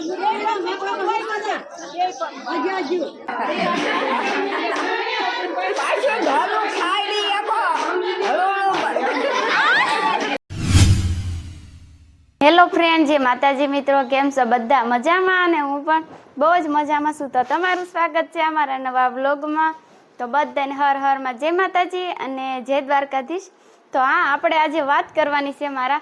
Hello friend, જે માતાજી મિત્રો, કેમ છો? બધા મજામાં અને હું પણ બહુ જ મજામાં છું. તો તમારું સ્વાગત છે અમારા નવા વ્લોગમાં. તો બધાને હર હરમાં જય માતાજી અને જય દ્વારકાધીશ. તો હા, આપણે આજે વાત કરવાની છે મારા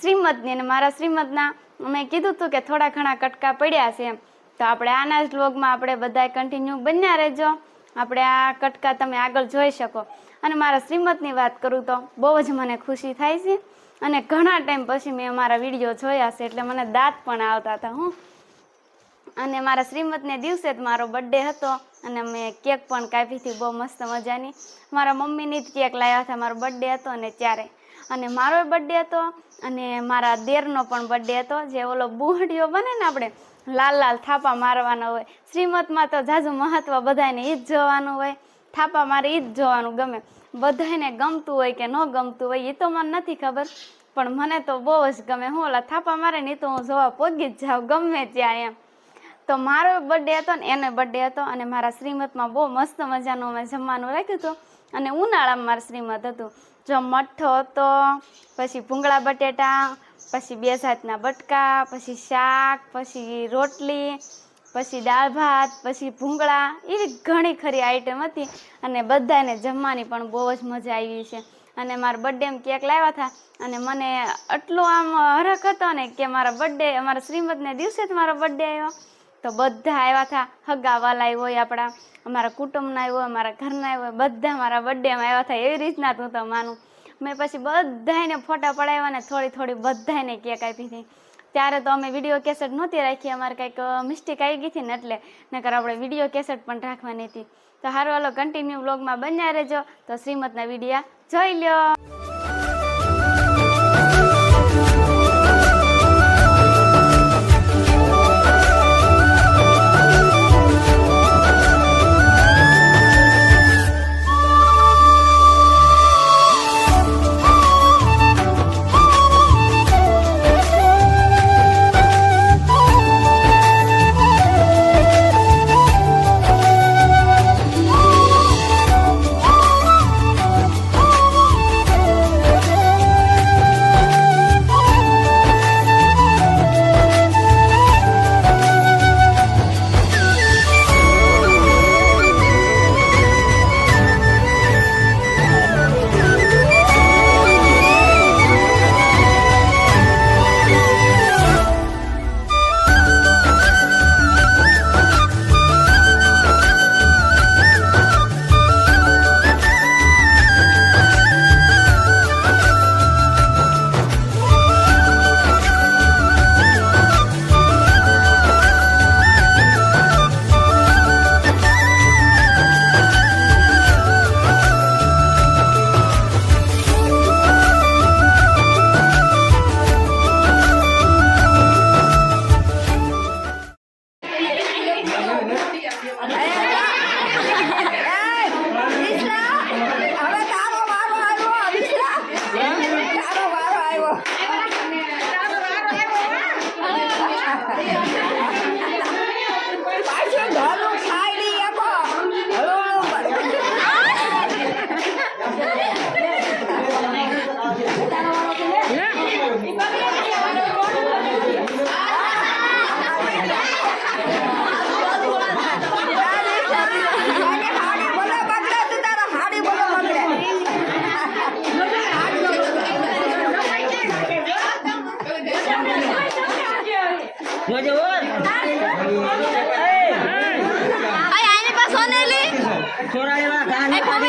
શ્રીમદની અને મારા શ્રીમદના મેં કીધું હતું કે થોડા ઘણા કટકા પડ્યા છે એમ. તો આપણે આના જ વ્લોગમાં આપણે બધા કન્ટિન્યુ બન્યા રહેજો. આપણે આ કટકા તમે આગળ જોઈ શકો. અને મારા શ્રીમતની વાત કરું તો બહુ જ મને ખુશી થાય છે. અને ઘણા ટાઈમ પછી મેં મારા વીડિયો જોયા છે એટલે મને દાંત પણ આવતા હતા, હું. અને મારા શ્રીમતને દિવસે જ મારો બર્થડે હતો અને મેં કેક પણ કાપી હતી, બહુ મસ્ત મજાની. મારા મમ્મીની જ કેક લાવ્યા હતા, મારો બર્થડે હતો અને ત્યારે. અને મારો બર્થડે હતો અને મારા દેરનો પણ બર્થડે હતો, જે ઓલો બુહડીઓ બને ને આપણે, લાલ લાલ થાપા મારવાનો હોય. શ્રીમતમાં તો ઝાઝું મહત્ત્વ બધાને એ જ જોવાનું હોય. થાપા મારે એ જ જોવાનું ગમે. બધાને ગમતું હોય કે ન ગમતું હોય એ તો મને નથી ખબર. પણ મને તો બહુ જ ગમે. હું ઓલા થાપા મારે ને તો હું જોવા પોગી જ જાઉં, ગમે ત્યાં એમ. તો મારો બર્થડે હતો ને એનો બર્થડે હતો અને મારા શ્રીમતમાં બહુ મસ્ત મજાનું મેં જમવાનું રાખ્યું હતું. અને ઉનાળામાં મારું શ્રીમત હતું. જો મઠ્ઠો હતો, પછી ભૂંગળા બટેટા, પછી બે જાતના બટકા, પછી શાક, પછી રોટલી, પછી દાળ ભાત, પછી ભૂંગળા, એવી ઘણી ખરી આઈટમ હતી. અને બધાને જમવાની પણ બહુ જ મજા આવી છે. અને મારા બર્થડે કેક લાવ્યા હતા. અને મને એટલો આમ હરખ હતો ને કે મારા બર્થડે મારા શ્રીમદને દિવસે જ મારો બર્થડે આવ્યો. તો બધા આવ્યા હતા હગા વાલા હોય આપણા. અમારા કુટુંબના હોય અમારા ઘરના હોય બધા મારા બર્થડેમાં આવ્યા હતા એવી રીતના તું તો માનું. મેં પછી બધાને ફોટા પડાવ્યા ને થોડી થોડી બધાને કેક આપી હતી. ત્યારે તો અમે વીડિયો કેસેટ નહોતી રાખી. અમારે કંઈક મિસ્ટેક આવી ગઈ હતી ને એટલે. નકર આપણે વીડિયો કેસેટ પણ રાખવાની હતી. તો હારું, હાલો કન્ટિન્યુ બ્લોગમાં બન્યા રહેજો. તો શ્રીમતના વિડીયા જોઈ લ્યો.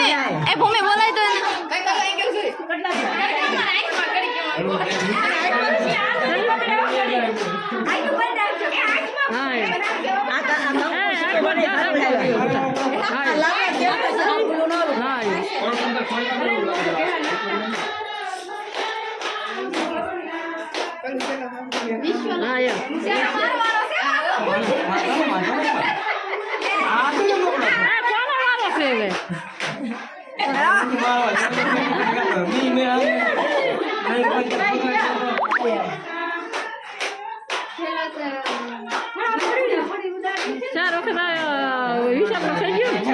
ભૂમિ એ ભૂમિ બોલાય તો ચાર વખત હિસાબ થઈ ગયો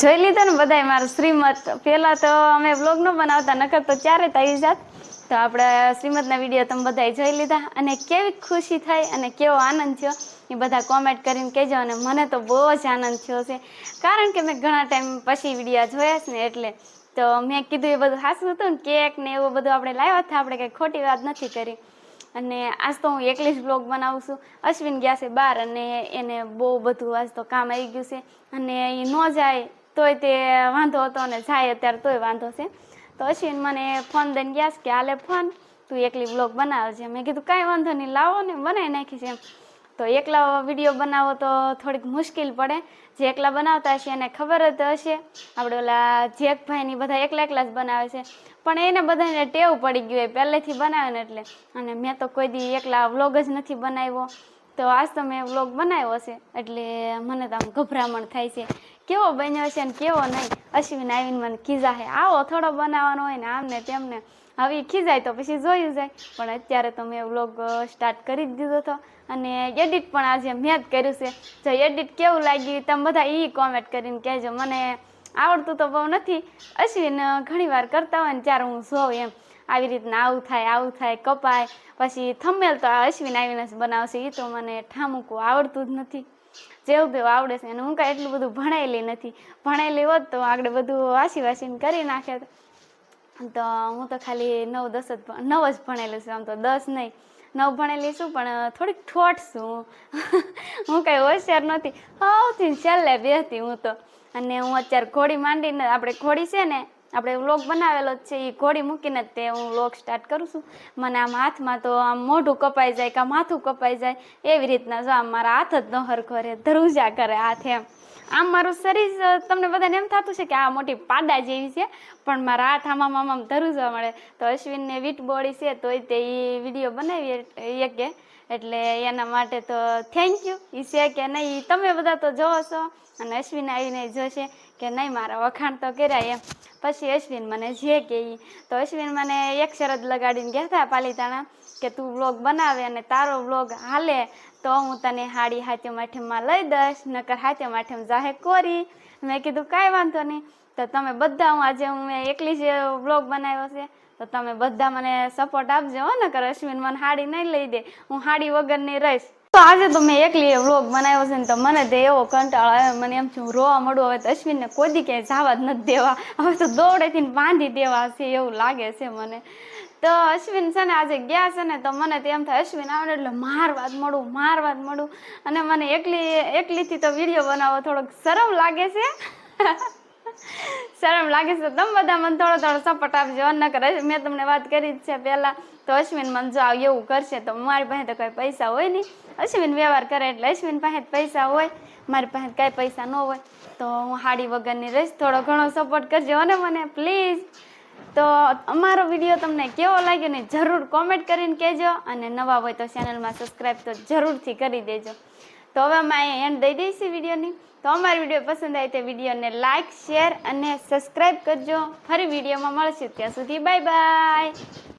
જોઈ લીધો ને બધાય મારું શ્રીમત પહેલાં તો અમે બ્લોગ ન બનાવતા, નકર તો ચારે થઈ જાત. તો આપણે શ્રીમતના વીડિયો તમે બધાય જોઈ લીધા. અને કેવી ખુશી થઈ અને કેવો આનંદ થયો, એ બધા કોમેન્ટ કરીને કહેજો અને મને તો બહુ જ આનંદ થયો છે. કારણ કે મેં ઘણા ટાઈમ પછી વિડીયા જોયા છે ને એટલે તો મેં કીધું એ બધું સાચું હતું ને કેક ને એવું બધું આપણે લાવ્યા હતા, આપણે કંઈ ખોટી વાત નથી કરી. અને આજ તો હું એકલી જ બ્લોગ બનાવું છું. અશ્વિન ગયા છે બહાર અને એને બહુ બધું આજ તો કામ આવી ગયું છે. અને એ ન જાય તોય તે વાંધો હતો અને જાય અત્યારે તોય વાંધો છે. તો અશ્વિન મને ફોન દઈને ગયા કે હાલે ફોન તું એકલી બ્લોગ બનાવે છે મેં કીધું, કાંઈ વાંધો નહીં, લાવો ને, બનાવી નાખીશ એમ. તો એકલા વીડિયો બનાવો તો થોડીક મુશ્કેલ પડે. જે એકલા બનાવતા હશે એને ખબર જ હશે. આપણે ઓલા જેકભાઈની બધા એકલા એકલા જ બનાવે છે. પણ એને બધાને ટેવ પડી ગયું હોય, પહેલેથી બનાવે ને એટલે. અને મેં તો કોઈ દી એકલા વ્લોગ જ નથી બનાવ્યો. તો આજ તો મેં વ્લોગ બનાવ્યો છે. એટલે મને તો આમ ગભરામણ થાય છે. કેવો બન્યો છે ને કેવો નહીં? અશ્વિન આવીને મને ખીજાશે આવો થોડો બનાવવાનો હોય ને આમ ને તેમને. હવે ખીજાય તો પછી જોયું જાય. પણ અત્યારે તો મેં વ્લોગ સ્ટાર્ટ કરી જ દીધો હતો. અને એડિટ પણ આજે મેં જ કર્યું છે. જો એડિટ કેવું લાગ્યું તમે બધા એ કોમેન્ટ કરીને કહેજો. મને આવડતું તો બહુ નથી. અશ્વિન ઘણી વાર કરતા હોય ને ત્યારે હું જોઉં એમ. આવી રીતના આવું થાય આવું થાય, કપાય. પછી થંબેલ તો અશ્વિન આવીને જ બનાવશે. એ તો મને ઠામુકું આવડતું જ નથી. જેવું તેવું આવડે છે અને હું કાંઈ એટલું બધું ભણાયેલી નથી. ભણાયેલી હોત તો આગળ બધું વાસી વાસીને કરી નાખે તો હું તો ખાલી નવ દસ જ નવ જ ભણેલું છું, આમ તો દસ નહીં. નવ ભણેલી છું, પણ થોડીક ઠોઠ છું. હું કાંઈ હોશિયાર નથી સૌથી છેલ્લે બેહતી હું તો. અને હું અત્યારે ઘોડી માંડીને, આપણે ઘોડી છે ને આપણે વ્લોગ બનાવેલો જ છે એ ઘોડી મૂકીને જ તે હું વ્લોગ સ્ટાર્ટ કરું છું. મને આમ હાથમાં તો આમ મોઢું કપાઈ જાય કે માથું કપાઈ જાય, એવી રીતના જો આમ મારા હાથ જ ન હરખો રહે ધ્રુજા કરે હાથ એમ. આમ મારું શરીર તમને બધાને એમ થતું છે કે આ મોટી પાડા જેવી છે, પણ મારા હાથ આમ આમ ધરુજવા મળે. તો અશ્વિનને વીટ બોડી છે, તોય તે એ વીડિયો બનાવી એ એટલે એના માટે તો થેન્ક યુ એ છે કે નહીં તમે બધા તો જોવો છો અને અશ્વિન આવીને જોશે કે નહીં, મારા વખાણ તો કર્યા એમ. પછી અશ્વિન મને જે કે તો અશ્વિન મને એક શરત લગાડીને ગયા પાલીતાણા કે તું વ્લોગ બનાવે અને તારો વ્લોગ હાલે, તો હું તને હાડી હાથે માઠેમાં લઈ દઈશ, નકર હાથે માઠેમ જાહે કોરી. મેં કીધું, કાંઈ વાંધો નહીં. તો તમે બધા હું આજે હું મેં એકલી જ વ્લોગ બનાવ્યો છે, તો તમે બધા મને સપોર્ટ આપજો હો, નકર અશ્વિન મને હાડી નહીં લઈ દે. હું હાડી વગરની રહીશ. તો આજે તો મેં એકલી વ્લોગ બનાવ્યો છે ને તો મને તો એવો કંટાળો આવે મને એમ છું રોવા મળું હવે તો અશ્વિનને કોઈ દી ક્યાંય જવા જ નથી દેવા. હવે તો દોડેથી બાંધી દેવા છે એવું લાગે છે મને. તો અશ્વિન છે ને આજે ગયા છે ને તો મને તો એમ થાય, અશ્વિન આવે એટલે મારવાદ મળું મારવાદ મળું. અને મને એકલી, એકલીથી તો વીડિયો બનાવવો થોડોક શરમ લાગે છે. શરમ લાગે છે. તમે બધા મને થોડો થોડો સપોર્ટ આપજો નકર મેં તમને વાત કરી જ છે પહેલાં, તો અશ્વિન મને જો એવું કરશે, તો મારી પાસે તો કંઈ પૈસા હોય નહીં. અશ્વિન વ્યવહાર કરે એટલે અશ્વિન પાસે પૈસા હોય, મારી પાસે કાંઈ પૈસા ન હોય. તો હું હાડી વગરની રહીશ, થોડો ઘણો સપોર્ટ કરજો, અને મને પ્લીઝ તો અમારો વીડિયો તમને કેવો લાગ્યો ને જરૂર કોમેન્ટ કરીને કહેજો, અને નવા હોય તો ચેનલમાં સબસ્ક્રાઈબ તો જરૂરથી કરી દેજો. તો હવે અમે અહીંયા એન્ડ દઈ દઈશું વિડીયોની તો અમારી વીડિયો પસંદ આવે તે વિડીયોને લાઇક શેર અને સબસ્ક્રાઈબ કરજો. ફરી વિડીયોમાં મળશું. ત્યાં સુધી બાય બાય